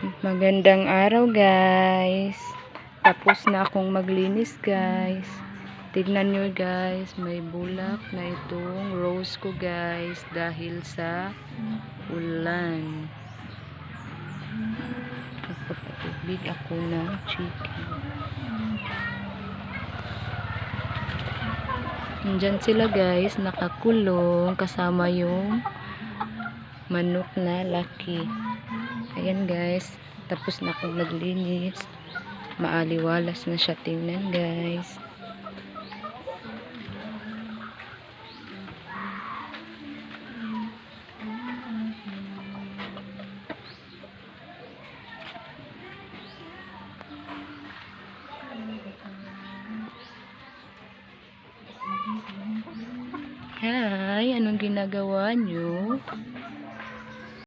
Magandang araw guys. Tapos na akong maglinis guys. Tignan nyo guys, may bulak na itong rose ko guys dahil sa ulan. Nagpapatubig ako ng chicken. Nandyan sila guys, nakakulong kasama yung manok na laki. Ayan guys, tapos na akong naglinis. Maaliwalas na siya tingnan guys. Hi, anong ginagawa nyo?